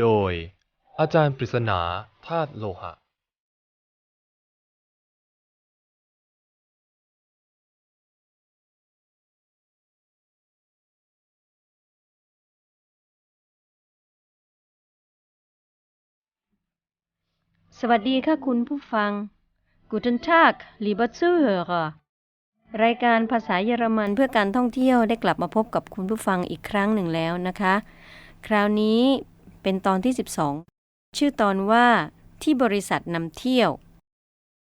โดย อาจารย์ปริศนาธาตุโลหะสวัสดีค่ะคุณผู้ฟัง Guten Tag lieber Zuhörer รายการภาษาเยอรมันเพื่อการท่องเที่ยวได้กลับมาพบกับคุณผู้ฟังอีกครั้งหนึ่งแล้วนะคะ คราวนี้ เป็นตอนที่ 12 ชื่อตอนว่าที่บริษัทนำเที่ยว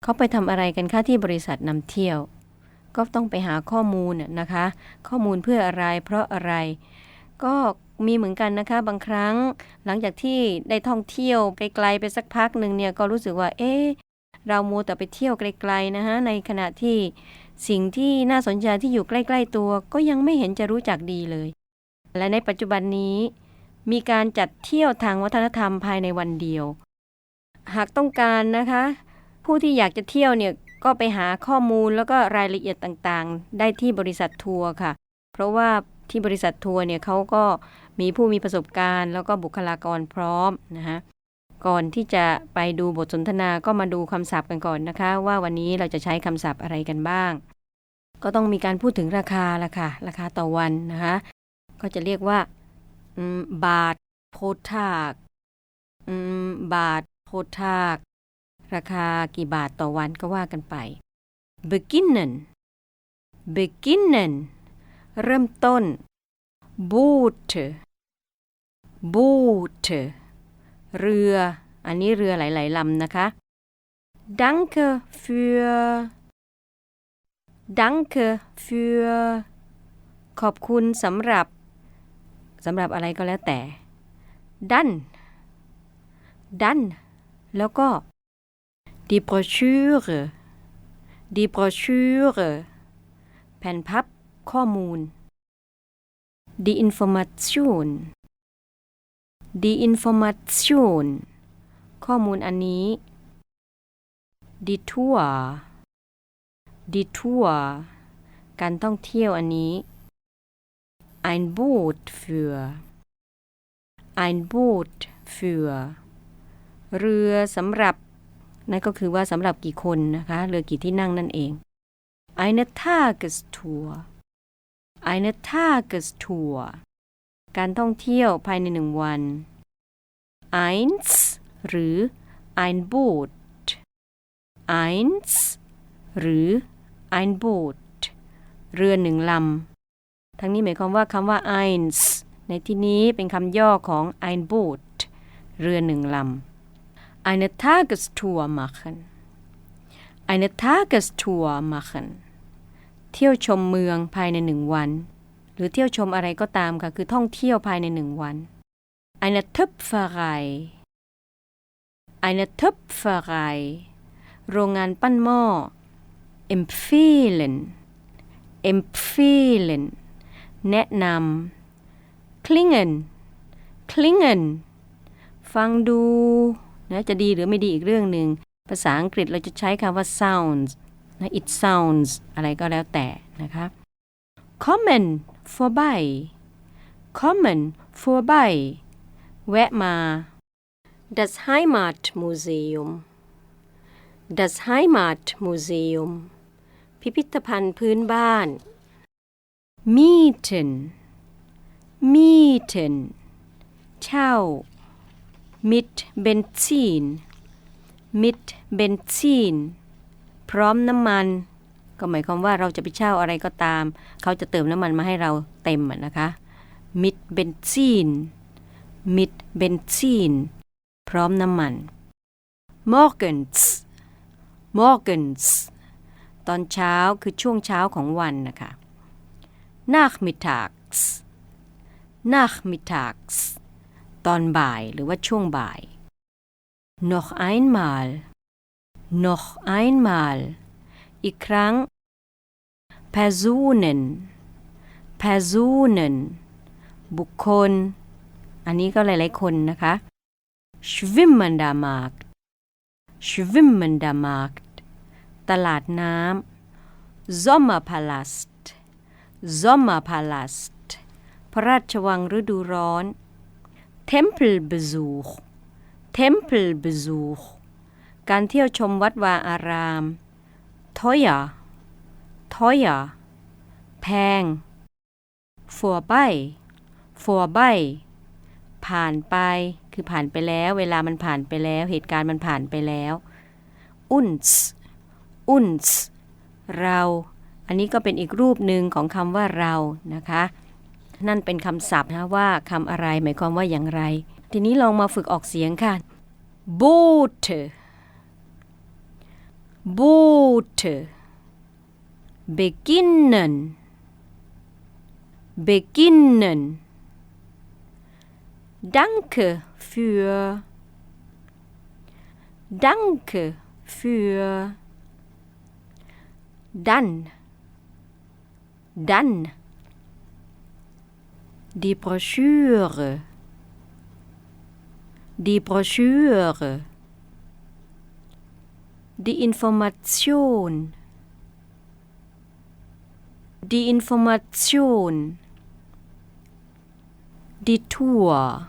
เขาไปทำอะไรกันคะที่บริษัทนำเที่ยว ก็ต้องไปหาข้อมูลนะคะ ข้อมูลเพื่ออะไรเพราะอะไร ก็มีเหมือนกันนะคะ บางครั้งหลังจากที่ได้ท่องเที่ยวไกลๆไปสักพักหนึ่งเนี่ยก็รู้สึกว่า เอ๊ะเรามัวแต่ไปเที่ยวไกลๆนะฮะในขณะที่สิ่งที่น่าสนใจที่อยู่ใกล้ ๆ ตัว ก็ยังไม่เห็นจะรู้จักดีเลย และในปัจจุบันนี้ มีการจัดเที่ยวทางวัฒนธรรมภายในวันเดียว หากต้องการนะคะ ผู้ที่อยากจะเที่ยวเนี่ยก็ไปหาข้อมูลแล้วก็รายละเอียดต่างๆ ได้ที่บริษัททัวร์ค่ะ เพราะว่าที่บริษัททัวร์เนี่ยเขาก็มีผู้มีประสบการณ์ แล้วก็บุคลากรพร้อมนะคะก่อนที่จะไปดูบทสนทนาก็มาดูคำศัพท์กันก่อนนะคะ ว่าวันนี้เราจะใช้คำศัพท์อะไรกันบ้าง ก็ต้องมีการพูดถึงราคาละค่ะราคาต่อวันนะคะ ก็จะเรียกว่า บาทโพทากบาทโพทาก ราคากี่บาทต่อวันก็ว่ากันไป beginnen beginnen เริ่มต้น boot boot เรือ อันนี้เรือหลาย ๆลำนะคะ danke für danke für ขอบคุณสำหรับ สำหรับอะไรก็แล้วแต่ dann dann แล้วก็ die Broschüre die Broschüre แผ่นพับข้อมูล die Information die Information ข้อมูลอันนี้ die Tour die Tour การท่องเที่ยวอันนี้ ein Boot für ein Boot für เรือสำหรับ นั่นก็คือว่าสำหรับกี่คนนะคะ เรือกี่ที่นั่งนั่นเอง eine Tagestour eine Tagestour การท่องเที่ยวภายในหนึ่งวัน eins หรือ ein Boot eins หรือ ein Boot เรือหนึ่งลำ ทั้งนี้หมายความว่าคำว่า eins ในที่นี้เป็นคำย่อของ ein Boot เรือหนึ่งลำ eine Tagestour machen eine Tagestour machen เที่ยวชมเมืองภายในหนึ่งวัน หรือเที่ยวชมอะไรก็ตามค่ะ คือท่องเที่ยวภายในหนึ่งวัน eine Töpferei eine Töpferei โรงงานปั้นหม้อ empfehlen empfehlen แนะนำ klingen klingen ฟังดูนะจะดีหรือไม่ดีอีกเรื่องหนึ่ง ภาษาอังกฤษเราจะใช้คำว่า sounds นะ it sounds อะไรก็แล้วแต่นะคะ kommen vorbei kommen vorbei แวะมา das Heimatmuseum das Heimatmuseum พิพิธภัณฑ์พื้นบ้าน mieten mieten เช่า mit Benzin mit Benzin พร้อมน้ำมัน ก็หมายความว่าเราจะไปเช่าอะไรก็ตาม เขาจะเติมน้ำมันมาให้เราเต็มนะคะ mit Benzin mit Benzin พร้อมน้ำมัน morgens morgens ตอนเช้าคือช่วงเช้าของวันนะคะ nachmittags nachmittags ตอนบ่ายหรือว่าช่วงบ่าย noch einmal noch einmal อีกครั้ง Personen Personen บุคคล อันนี้ก็หลาย ๆ คนนะคะ schwimmender Markt schwimmender Markt ตลาดน้ำ Sommerpalast Sommerpalast พระราชวังฤดูร้อน Tempelbesuch Tempelbesuch การเที่ยวชมวัดวาอาราม teuer teuer แพง vorbei vorbei ผ่านไป คือผ่านไปแล้ว เวลามันผ่านไปแล้ว เหตุการณ์มันผ่านไปแล้ว uns uns เรา อันนี้ก็เป็นอีกรูปหนึ่งของคำว่าเรานะคะ นั่นเป็นคำศัพท์นะว่าคำอะไรหมายความว่าอย่างไร ทีนี้ลองมาฝึกออกเสียงค่ะ boot boot beginnen beginnen Danke für Danke für dann dann die Broschüre. Die Broschüre. Die Information. Die Information. Die Tour.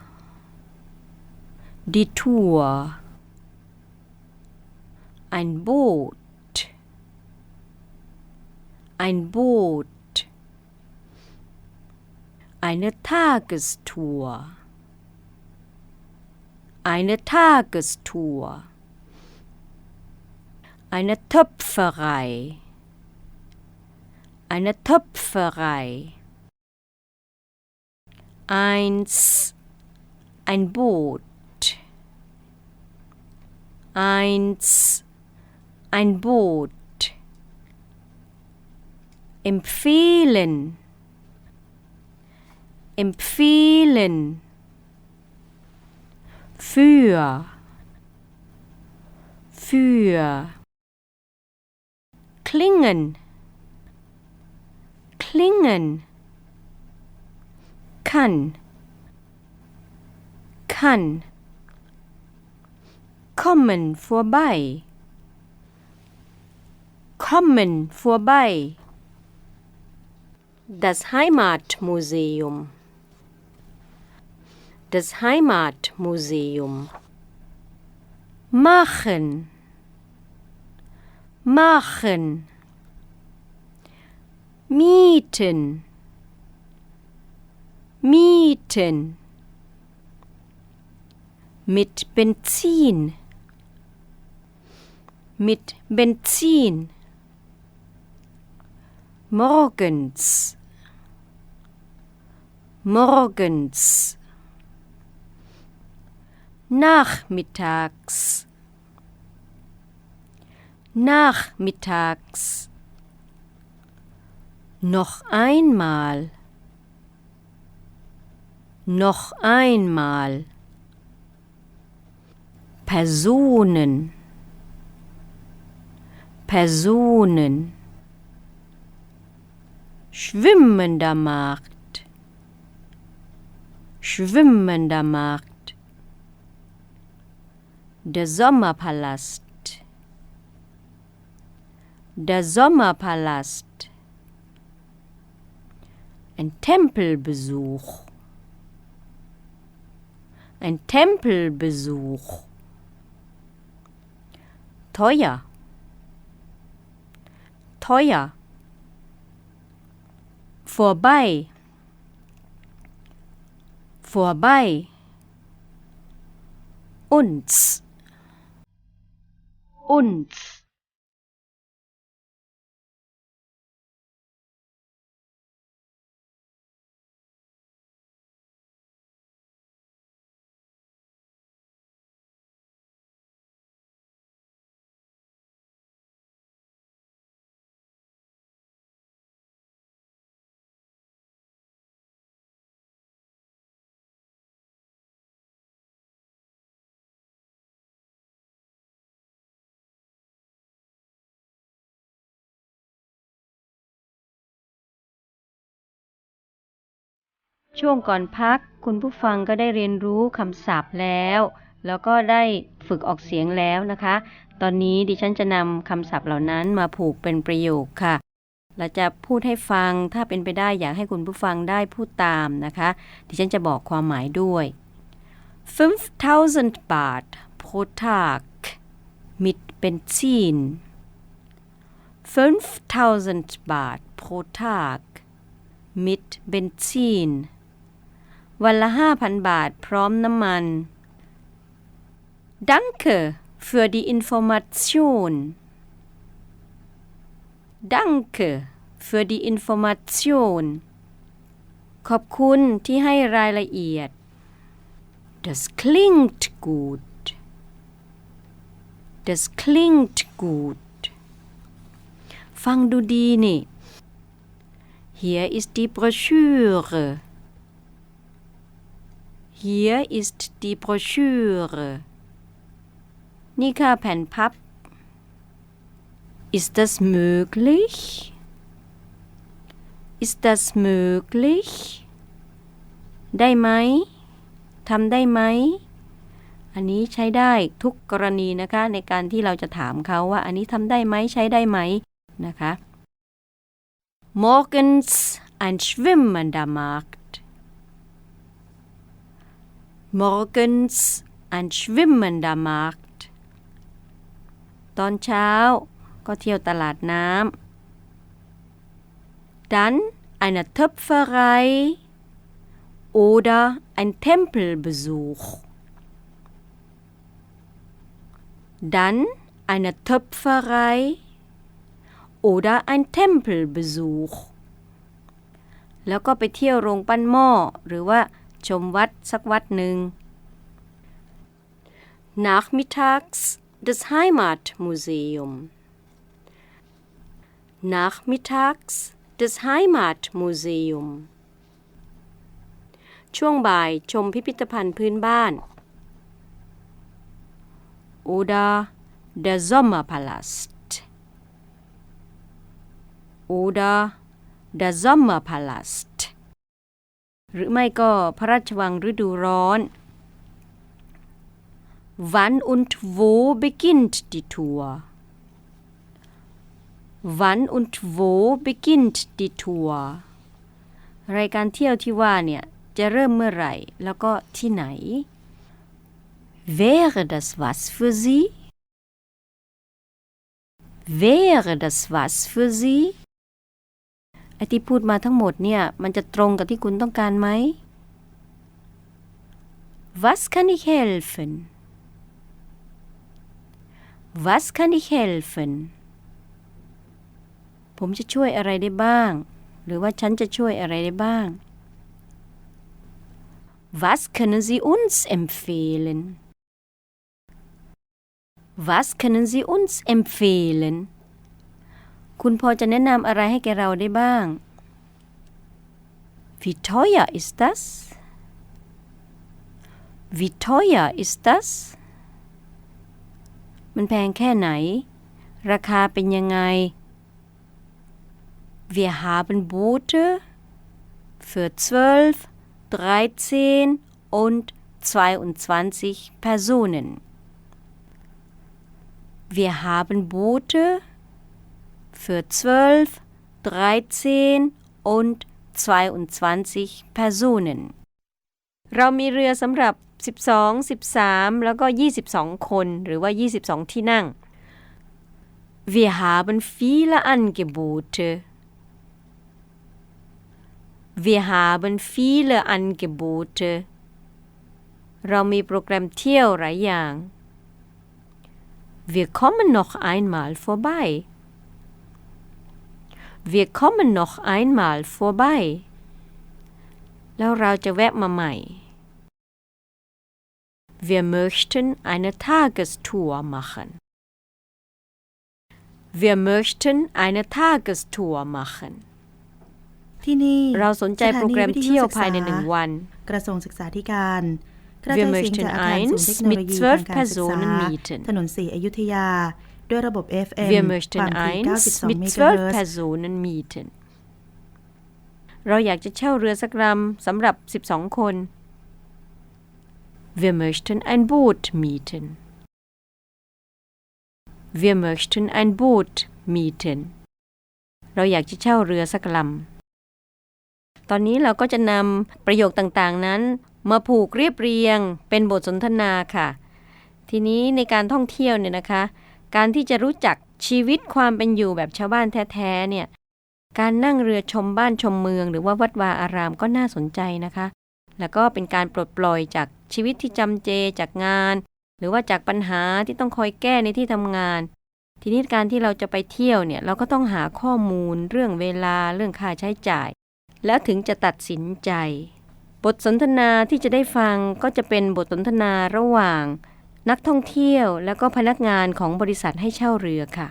Die Tour. Ein Boot. Ein Boot eine Tagestour. Eine Tagestour. Eine Töpferei. Eine Töpferei. Eins. Ein Boot. Eins. Ein Boot. Empfehlen empfehlen. Für. Für. Klingen. Klingen. Kann. Kann. Kommen vorbei. Kommen vorbei. Das Heimatmuseum das Heimatmuseum. Machen. Machen. Mieten. Mieten. Mit Benzin. Mit Benzin. Morgens. Morgens nachmittags. Nachmittags. Noch einmal. Noch einmal. Personen. Personen. Schwimmender Markt. Schwimmender Markt der Sommerpalast. Der Sommerpalast. Ein Tempelbesuch. Ein Tempelbesuch. Teuer. Teuer. Vorbei. Vorbei. Uns uns ช่วงก่อนพักคุณผู้ฟังก็ได้เรียนรู้คำศัพท์แล้ว แล้วก็ได้ฝึกออกเสียงแล้วนะคะ ตอนนี้ดิฉันจะนำคำศัพท์เหล่านั้นมาผูกเป็นประโยคค่ะ เราจะพูดให้ฟังถ้าเป็นไปได้อยากให้คุณผู้ฟังได้พูดตามนะคะ ดิฉันจะบอกความหมายด้วย 5000 Baht pro Tag mit Benzin 5000 Baht pro Tag mit Benzin วันละ 5,000 บาทพร้อมน้ำมัน Danke für die Information Danke für die Information ขอบคุณที่ให้รายละเอียด Das klingt gut Das klingt gut ฟังดูดีนี่ Hier ist die Broschüre Hier ist die Broschüre นี่ค่ะแผ่นพับ Ist das möglich? Ist das möglich? ได้ไหมทำได้ไหม อันนี้ใช้ได้ทุกกรณีนะคะ ในการที่เราจะถามเขาว่า อันนี้ทำได้ไหมใช้ได้ไหมนะคะ Morgens ein schwimmender Markt Morgens ein schwimmender Markt ตอนเช้าก็เที่ยวตลาดน้ำ Dann eine Töpferei oder ein Tempelbesuch. Dann eine Töpferei oder ein Tempelbesuch. แล้วก็ไปเที่ยวโรงปั้นหม้อ หรือว่า ชมวัดสักวัดหนึ่ง Nachmittags das Heimatmuseum. Nachmittags das Heimatmuseum. ช่วงบ่ายชมพิพิธภัณฑ์พื้นบ้าน oder der Sommerpalast oder der Sommerpalast หรือไม่ก็พระราชวังฤดูร้อน Wann und wo beginnt die Tour? Wann und wo beginnt die Tour? รายการเที่ยวที่ว่าเนี่ยจะเริ่มเมื่อไหร่ แล้วก็ที่ไหน Wäre das was für Sie? Wäre das was für Sie? ไอที่พูดมาทั้งหมดเนี่ย มันจะตรงกับที่คุณต้องการไหม Was kann ich helfen? Was kann ich helfen? ผมจะช่วยอะไรได้บ้าง หรือว่าฉันจะช่วยอะไรได้บ้าง Was können Sie uns empfehlen? Was können Sie uns empfehlen? คุณพอจะแนะนำอะไรให้แกเราได้บ้าง Wie teuer ist das? Wie teuer ist das? มันแพงแค่ไหน ราคาเป็นยังไง Wir haben Boote für 12, 13 und 22 Personen. Wir haben Boote für 12, 13 und 22 Personen. เรามีเรือสำหรับ 12 13 แล้วก็ 22 คน หรือว่า 22 ที่นั่ง Wir haben viele Angebote. Wir haben viele Angebote. เรามีโปรแกรมเที่ยวหลายอย่าง Wir kommen noch einmal vorbei. Wir kommen noch einmal vorbei. แล้วเราจะแวะมาใหม่ Wir möchten eine Tagestour machen. Wir möchten eine Tagestour machen. ที่นี่ เราสนใจโปรแกรมเที่ยวภายในหนึ่งวัน กระทรวงศึกษาธิการกระ Wir จายเสียง möchten จากอาคารศูนย์เทคโนโลยี eins ทาง mit การศึก 12 ษา Personen mieten ถนนสีอยุธยา ด้วยระบบ FM Wir ค möchten วามถี่ eins 92 mit เมกะ zwölf เฮิรตซ์ Personen mieten. เราอยากจะเช่าเรือสักลำสำหรับ 12 คน Wir möchten ein Boot mieten. Wir möchten ein Boot mieten. เราอยากจะเช่าเรือสักลำ ตอนนี้เราก็จะนำประโยคต่างๆนั้น มาผูกเรียบเรียงเป็นบทสนทนาค่ะ ทีนี้ในการท่องเที่ยวเนี่ยนะคะ การที่จะรู้จักชีวิตความเป็นอยู่แบบชาวบ้านแท้ๆเนี่ยการนั่งเรือชมบ้านชมเมือง หรือว่าวัดวาอารามก็น่าสนใจนะคะ แล้วก็เป็นการปลดปล่อยจากชีวิตที่จำเจจากงาน หรือว่าจากปัญหาที่ต้องคอยแก้ในที่ทำงาน ทีนี้การที่เราจะไปเที่ยวเนี่ยเราก็ต้องหาข้อมูล เรื่องเวลาเรื่องค่าใช้จ่าย แล้วถึงจะตัดสินใจ บทสนทนาที่จะได้ฟังก็จะเป็นบทสนทนาระหว่าง นักท่องเที่ยวแล้วก็พนักงานของบริษัทให้เช่าเรือค่ะ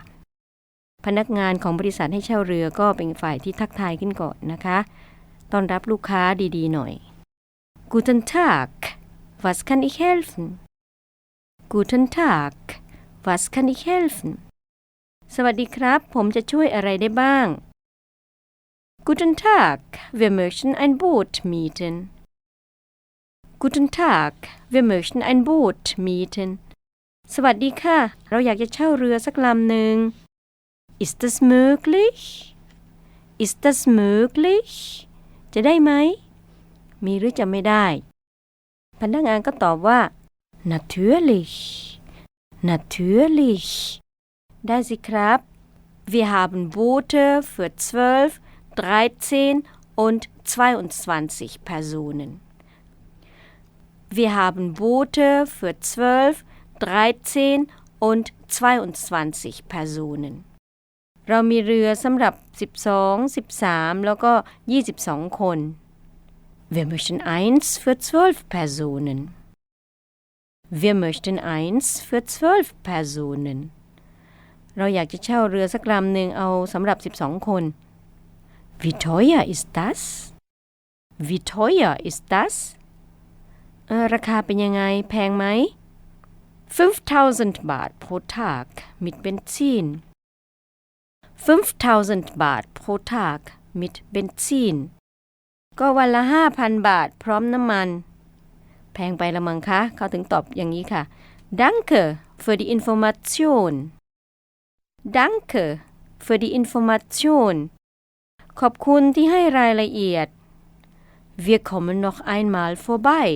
พนักงานของบริษัทให้เช่าเรือก็เป็นฝ่ายที่ทักทายขึ้นก่อนนะคะต้อนรับลูกค้าดีๆหน่อย Guten Tag was kann ich helfen Guten Tag was kann ich helfen สวัสดีครับ ผมจะช่วยอะไรได้บ้าง Guten Tag wir möchten ein Boot mieten Guten Tag wir möchten ein Boot mieten สวัสดีค่ะ เราอยากจะเช่าเรือสักลำหนึ่ง Ist das möglich Ist das möglich จะได้ไหม มีหรือจะไม่ได้ พนักงานก็ตอบว่า natürlich natürlich ได้สิครับ Wir haben Boote für 12, 13 und 22 Personen. Wir haben Boote für 12, 13 und 22 Personen. เรามีเรือสำหรับ 12 13 แล้วก็ 22 คน Wir möchten eins für 12 Personen. Wir möchten eins für 12 Personen. เราอยากจะเช่าเรือสักลำหนึ่งเอาสำหรับ 12 คน Wie teuer ist das? Wie teuer ist das? ราคาเป็นยังไง แพงไหม5,000 บาทโพทากมิดเบนซิน5,000 บาทโพทากมิดเบนซินก็วันละ 5,000 บาทพร้อมน้ำมัน แพงไปละมังคะ เขาถึงตอบอย่างนี้ค่ะ Danke für die Information Danke für die Information ขอบคุณที่ให้รายละเอียด Wir kommen noch einmal vorbei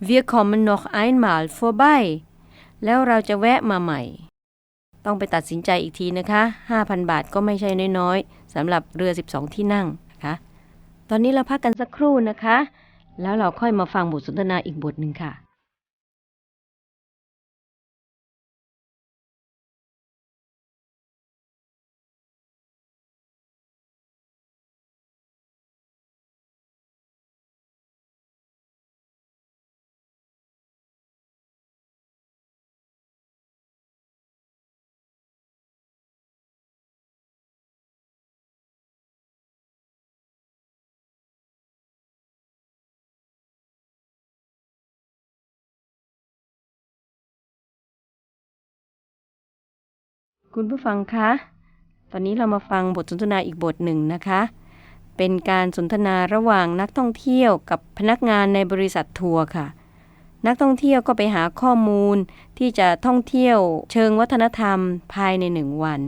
Wir kommen noch einmal vorbei. แล้วเราจะแวะมาใหม่ ต้องไปตัดสินใจอีกทีนะคะ 5,000 บาทก็ไม่ใช่น้อยๆสำหรับเรือ 12 ที่นั่งนะคะ ตอนนี้เราพักกันสักครู่นะคะ แล้วเราค่อยมาฟังบทสนทนาอีกบทหนึ่งค่ะ คุณผู้ฟังคะ ตอนนี้เรามาฟังบทสนทนาอีกบทหนึ่งนะคะ เป็นการสนทนาระหว่างนักท่องเที่ยวกับพนักงานในบริษัททัวร์ค่ะ นักท่องเที่ยวก็ไปหาข้อมูลที่จะท่องเที่ยวเชิงวัฒนธรรมภายในหนึ่งวัน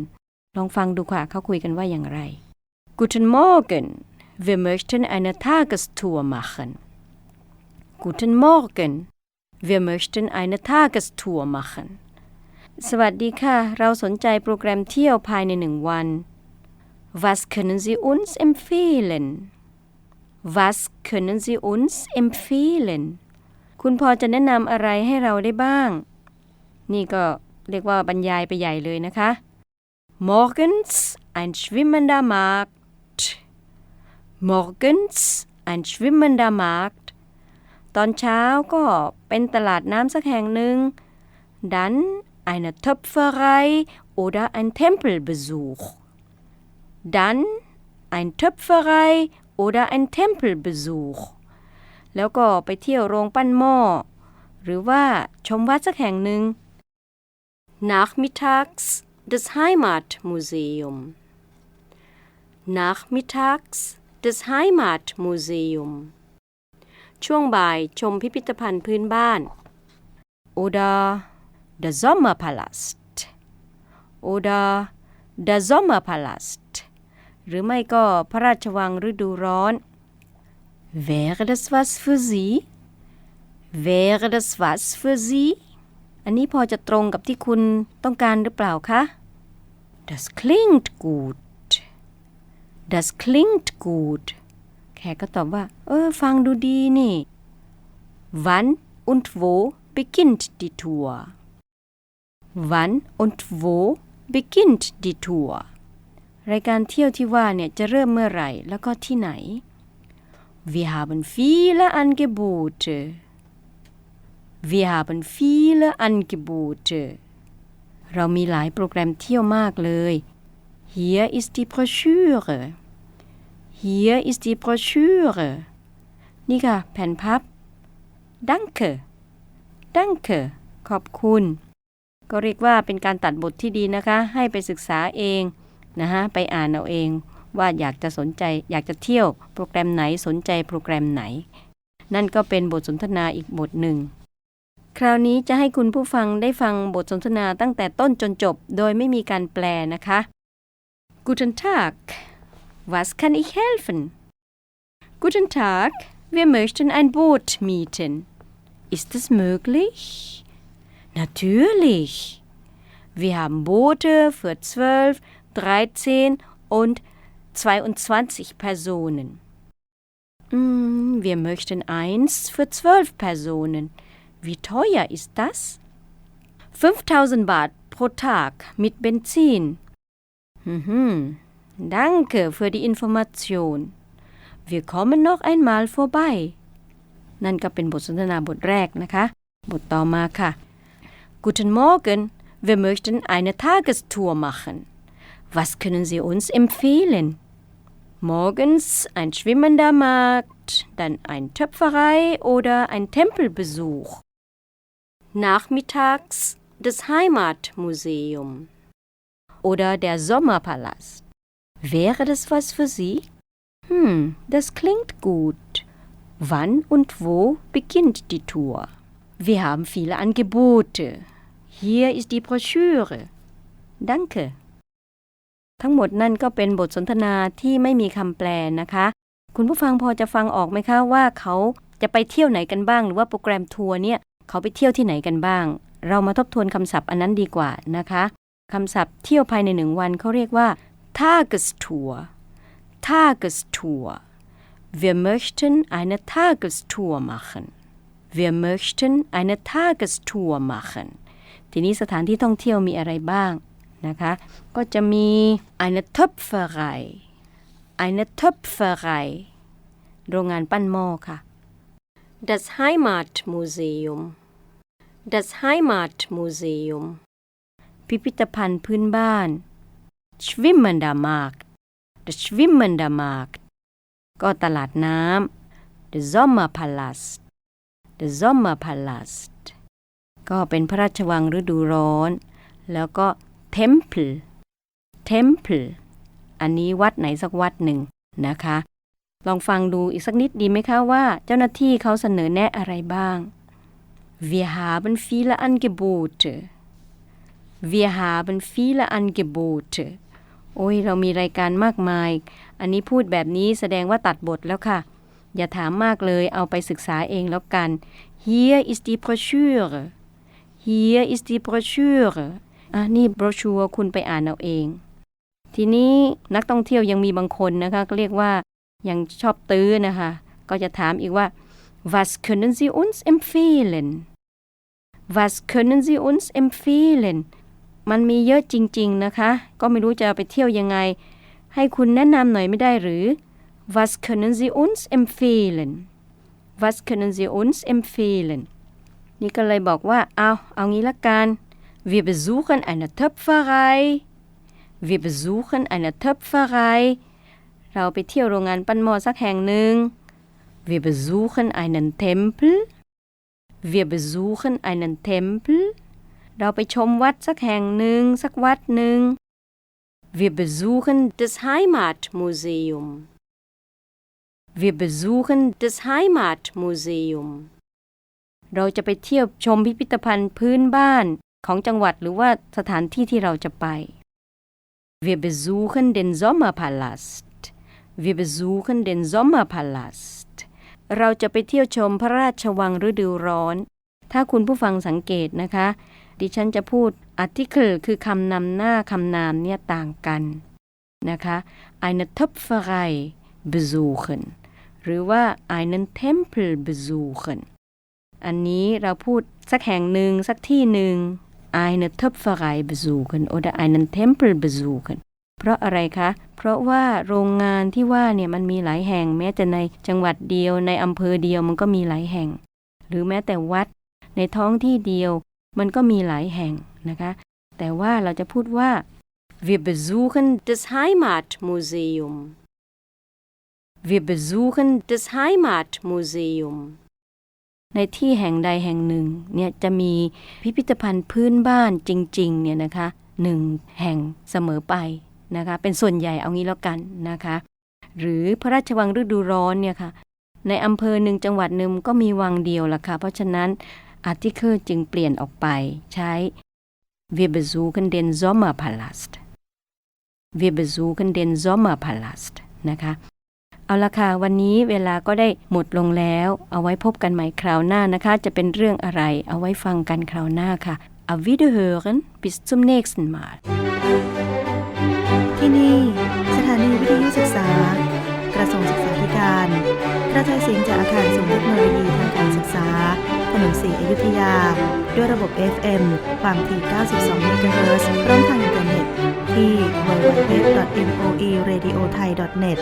ลองฟังดูค่ะเขาคุยกันว่าอย่างไร Guten Morgen wir möchten eine Tagestour machen Guten Morgen wir möchten eine Tagestour machen สวัสดีค่ะ เราสนใจโปรแกรมเที่ยวภายในหนึ่งวัน Was können Sie uns empfehlen Was können Sie uns empfehlen คุณพอจะแนะนำอะไรให้เราได้บ้าง นี่ก็เรียกว่าบรรยายไปใหญ่เลยนะคะ Morgens ein schwimmender Markt Morgens ein schwimmender Markt ตอนเช้าก็เป็นตลาดน้ำสักแห่งหนึ่ง dann eine Töpferei oder ein Tempelbesuch. Dann ein Töpferei oder ein Tempelbesuch. แล้วก็ไปเที่ยวโรงปั้นหม้อ หรือว่าชมวัดสักแห่งหนึ่ง Nachmittags das Heimatmuseum. Nachmittags das Heimatmuseum ช่วงบ่ายชมพิพิธภัณฑ์พื้นบ้าน oder der Sommerpalast oder der Sommerpalast หรือไม่ก็พระราชวังฤดูร้อน Wäre das was für Sie? Wäre das was für Sie? อันนี้พอจะตรงกับที่คุณต้องการหรือเปล่าคะ Das klingt gut Das klingt gut แขกก็ตอบว่า เออ ฟังดูดีนี่ Wann und wo beginnt die Tour? Wann und wo beginnt die Tour? รายการเที่ยวที่ว่าเนี่ยจะเริ่มเมื่อไหร่แล้วก็ที่ไหน Wir haben viele Angebote. Wir haben viele Angebote. เรามีหลายโปรแกรมเที่ยวมากเลย Hier ist die Broschüre. Hier ist die Broschüre. นี่ค่ะ แผ่นพับ Danke. Danke. ขอบคุณ ก็เรียกว่าเป็นการตัดบทที่ดีนะคะ ให้ไปศึกษาเองนะฮะไปอ่านเอาเองว่าอยากจะสนใจอยากจะเที่ยวโปรแกรมไหนสนใจโปรแกรมไหน นั่นก็เป็นบทสนทนาอีกบทหนึ่ง คราวนี้จะให้คุณผู้ฟังได้ฟังบทสนทนาตั้งแต่ต้นจนจบโดยไม่มีการแปลนะคะ Guten Tag was kann ich helfen Guten Tag wir möchten ein Boot mieten Ist es möglich Natürlich wir haben Boote für 12, 13 und 22 Personen. Mm, wir möchten eins für 12 Personen. Wie teuer ist das? 5000 Baht pro Tag mit Benzin. Mhm. Danke für die Information. Wir kommen noch einmal vorbei. นั่นก็เป็นบทสนทนาบทแรกนะคะ บทต่อมาค่ะ Guten Morgen, wir möchten eine Tagestour machen. Was können Sie uns empfehlen? Morgens ein schwimmender Markt, dann ein Töpferei oder ein Tempelbesuch. Nachmittags das Heimatmuseum oder der Sommerpalast. Wäre das was für Sie? Hm, das klingt gut. Wann und wo beginnt die Tour? Wir haben viele Angebote. Hier ist die Broschüre. Danke. ทั้งหมดนั่นก็เป็นบทสนทนาที่ไม่มีคำแปลนะคะ คุณผู้ฟังพอจะฟังออกไหมคะว่าเขาจะไปเที่ยวไหนกันบ้าง หรือว่าโปรแกรมทัวร์เนี่ยเขาไปเที่ยวที่ไหนกันบ้าง เรามาทบทวนคำศัพท์อันนั้นดีกว่านะคะคำศัพท์เที่ยวภายในหนึ่งวันเขาเรียกว่า Tagestour Tagestour Wir möchten eine Tagestour machen Wir möchten eine Tagestour machen ทีนี้สถานที่ท่องเที่ยวมีอะไรบ้างนะคะ ก็จะมี eine Töpferei eine Töpferei โรงงานปั้นหม้อค่ะ Das Heimatmuseum Das Heimatmuseum พิพิธภัณฑ์พื้นบ้าน Schwimmender Markt Das Schwimmender Markt ก็ตลาดน้ำ The Sommerpalast The Sommerpalast ก็เป็นพระราชวังฤดูร้อน แล้วก็ Tempel Tempel อันนี้วัดไหนสักวัดหนึ่งนะคะ ลองฟังดูอีกสักนิดดีไหมคะว่าเจ้าหน้าที่เขาเสนอแนะอะไรบ้าง Wir haben viele Angebote Wir haben viele Angebote โอ้ยเรามีรายการมากมาย อันนี้พูดแบบนี้แสดงว่าตัดบทแล้วค่ะ อย่าถามมากเลยเอาไปศึกษาเองแล้วกัน Hier ist die Broschüre Hier ist die Broschüre อะนี่โบรชัวคุณไปอ่านเอาเอง ทีนี้นักท่องเที่ยวยังมีบางคนนะคะก็เรียกว่ายังชอบตื้อนะคะ ก็จะถามอีกว่า Was können Sie uns empfehlen Was können Sie uns empfehlen มันมีเยอะจริง ๆ นะคะ ก็ไม่รู้จะไปเที่ยวยังไง ให้คุณแนะนำหน่อยไม่ได้หรือ Was können Sie uns empfehlen Was können Sie uns empfehlen นี่ก็เลยบอกว่า เอา เอางี้ละกัน Wir besuchen eine Töpferei Wir besuchen eine Töpferei เราไปเที่ยวโรงงานปั้นหม้อสักแห่งหนึ่ง Wir besuchen einen Tempel Wir besuchen einen Tempel เราไปชมวัดสักแห่งหนึ่งสักวัดหนึ่ง Wir besuchen das Heimatmuseum Wir besuchen das Heimatmuseum เราจะไปเที่ยวชมพิพิธภัณฑ์พื้นบ้านของจังหวัดหรือว่าสถานที่ที่เราจะไป Wir besuchen den Sommerpalast Wir besuchen den Sommerpalast เราจะไปเที่ยวชมพระราชวังฤดูร้อน ถ้าคุณผู้ฟังสังเกตนะคะ ดิฉันจะพูด article คือคำนำหน้าคำนามเนี่ยต่างกันนะคะ eine Töpferei besuchen หรือว่า einen Tempel besuchen อันนี้เราพูดสักแห่งหนึ่งสักที่หนึ่ง eine Töpferei besuchen oder einen Tempel besuchen เพราะอะไรคะ เพราะว่าโรงงานที่ว่าเนี่ยมันมีหลายแห่งแม้แต่ในจังหวัดเดียวในอำเภอเดียวมันก็มีหลายแห่ง หรือแม้แต่วัด ในท้องที่เดียว มันก็มีหลายแห่งนะคะ แต่ว่าเราจะพูดว่า wir besuchen das Heimatmuseum wir besuchen das Heimatmuseum ในที่แห่งใดแห่งหนึ่งเนี่ยจะมีพิพิธภัณฑ์พื้นบ้านจริงๆเนี่ยนะคะหนึ่งแห่งเสมอไปนะคะเป็นส่วนใหญ่เอางี้แล้วกันนะคะหรือพระราชวังฤดูร้อนเนี่ยค่ะในอำเภอหนึ่งจังหวัดหนึ่งก็มีวังเดียวล่ะค่ะเพราะฉะนั้น Artikel จึงเปลี่ยนออกไปใช้ Wir besuchen den Sommerpalast Wir besuchen den Sommerpalast นะคะ เอาละค่ะวันนี้เวลาก็ได้หมดลงแล้ว เอาไว้พบกันใหม่คราวหน้านะคะ จะเป็นเรื่องอะไร เอาไว้ฟังกันคราวหน้าค่ะ Auf Wiederhören bis zum nächsten Mal ที่นี่ สถานีวิทยุศึกษา กระทรวงศึกษาธิการกระจายเสียงจากอาคารศูนย์เทคโนโลยีทางการศึกษาถนนสีอยุธยา ด้วยระบบ FM ความถี่ 92เมกะเฮิรตซ์พร้อมทางอินเทอร์เน็ตที่ www.moeradiothai.net